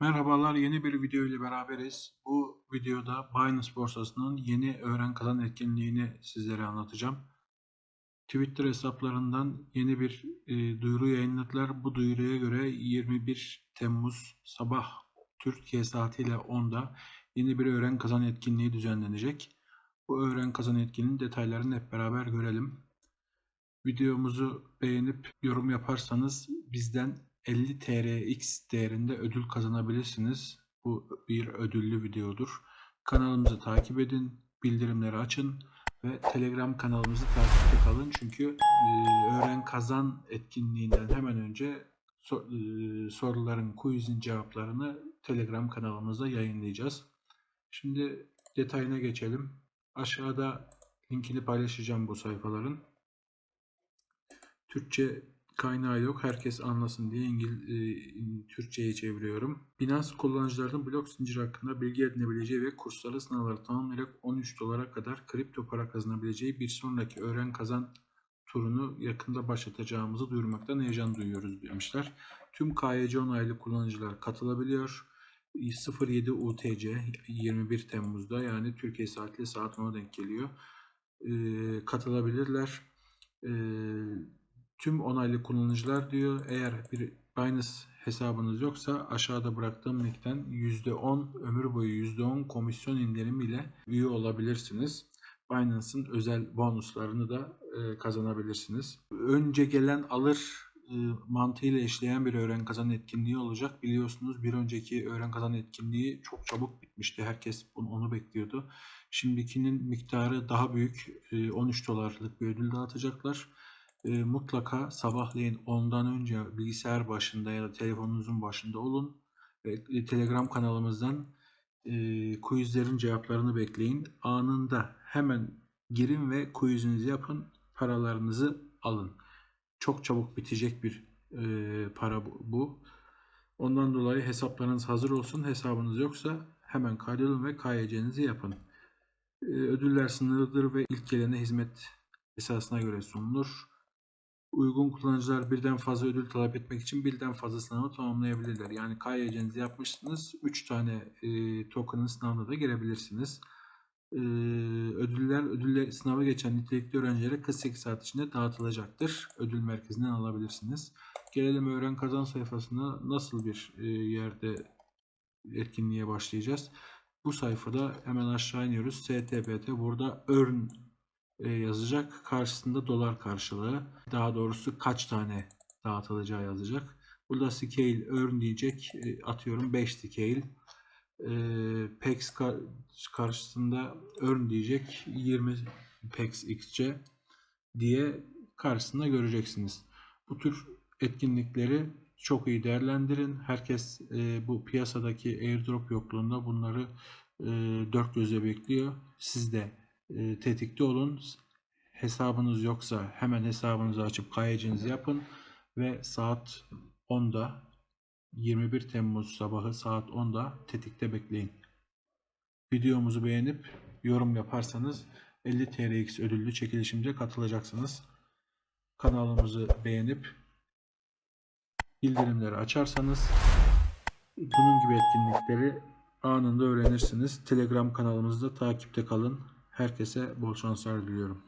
Merhabalar, yeni bir video ile beraberiz. Bu videoda Binance borsasının yeni öğren kazan etkinliğini sizlere anlatacağım. Twitter hesaplarından yeni bir e, duyuru yayınladılar. Bu duyuruya göre 21 Temmuz sabah Türkiye saatiyle 10'da yeni bir öğren kazan etkinliği düzenlenecek. Bu öğren kazan etkinliğinin detaylarını hep beraber görelim. Videomuzu beğenip yorum yaparsanız bizden 50 TRX değerinde ödül kazanabilirsiniz. Bu bir ödüllü videodur. Kanalımızı takip edin, bildirimleri açın ve Telegram kanalımızı takipte kalın. Çünkü e, öğren kazan etkinliğinden hemen önce e, soruların, quizin cevaplarını Telegram kanalımızda yayınlayacağız. Şimdi detayına geçelim. Aşağıda linkini paylaşacağım bu sayfaların. Türkçe kaynağı yok. Herkes anlasın diye İngil e, Türkçe'ye çeviriyorum. Binance kullanıcılarının blok zinciri hakkında bilgi edinebileceği ve kursları sınavları tamamlayarak 13 dolara kadar kripto para kazanabileceği bir sonraki öğren kazan turunu yakında başlatacağımızı duyurmaktan heyecan duyuyoruz demişler. Tüm KYC onaylı kullanıcılar katılabiliyor. 07 UTC 21 Temmuz'da yani Türkiye saatiyle saat 10'a denk geliyor. Ee, katılabilirler. Ee, tüm onaylı kullanıcılar diyor. Eğer bir Binance hesabınız yoksa aşağıda bıraktığım linkten %10 ömür boyu %10 komisyon indirimiyle üye olabilirsiniz. Binance'ın özel bonuslarını da e, kazanabilirsiniz. Önce gelen alır e, mantığıyla işleyen bir öğren kazan etkinliği olacak. Biliyorsunuz bir önceki öğren kazan etkinliği çok çabuk bitmişti. Herkes bunu, onu bekliyordu. Şimdikinin miktarı daha büyük. E, 13 dolarlık bir ödül dağıtacaklar. E, mutlaka sabahleyin 10'dan önce bilgisayar başında ya da telefonunuzun başında olun e, Telegram kanalımızdan e, quizlerin cevaplarını bekleyin. Anında hemen girin ve quizinizi yapın, paralarınızı alın. Çok çabuk bitecek bir e, para bu- bu. Ondan dolayı hesaplarınız hazır olsun. Hesabınız yoksa hemen kaydolun ve KYC'nizi yapın. E, ödüller sınırlıdır ve ilk gelene hizmet esasına göre sunulur. Uygun kullanıcılar birden fazla ödül talep etmek için birden fazla sınavı tamamlayabilirler. Yani KYC'nizi yapmışsınız. 3 tane e, token'ın sınavına da girebilirsiniz. E, ödüller, ödüller sınavı geçen nitelikli öğrencilere 48 saat içinde dağıtılacaktır. Ödül merkezinden alabilirsiniz. Gelelim öğren kazan sayfasına nasıl bir e, yerde etkinliğe başlayacağız. Bu sayfada hemen aşağı iniyoruz. STPT burada earn yazacak. Karşısında dolar karşılığı. Daha doğrusu kaç tane dağıtılacağı yazacak. Burada scale earn diyecek. E, atıyorum 5 scale. E, PEX kar- karşısında earn diyecek. 20 PEX XC diye karşısında göreceksiniz. Bu tür etkinlikleri çok iyi değerlendirin. Herkes e, bu piyasadaki airdrop yokluğunda bunları e, dört gözle bekliyor. Siz de e, tetikte olun. Hesabınız yoksa hemen hesabınızı açıp KYC'nizi yapın ve saat 10'da 21 Temmuz sabahı saat 10'da tetikte bekleyin. Videomuzu beğenip yorum yaparsanız 50 TRX ödüllü çekilişimize katılacaksınız. Kanalımızı beğenip bildirimleri açarsanız bunun gibi etkinlikleri anında öğrenirsiniz. Telegram kanalımızda takipte kalın. Herkese bol şanslar diliyorum.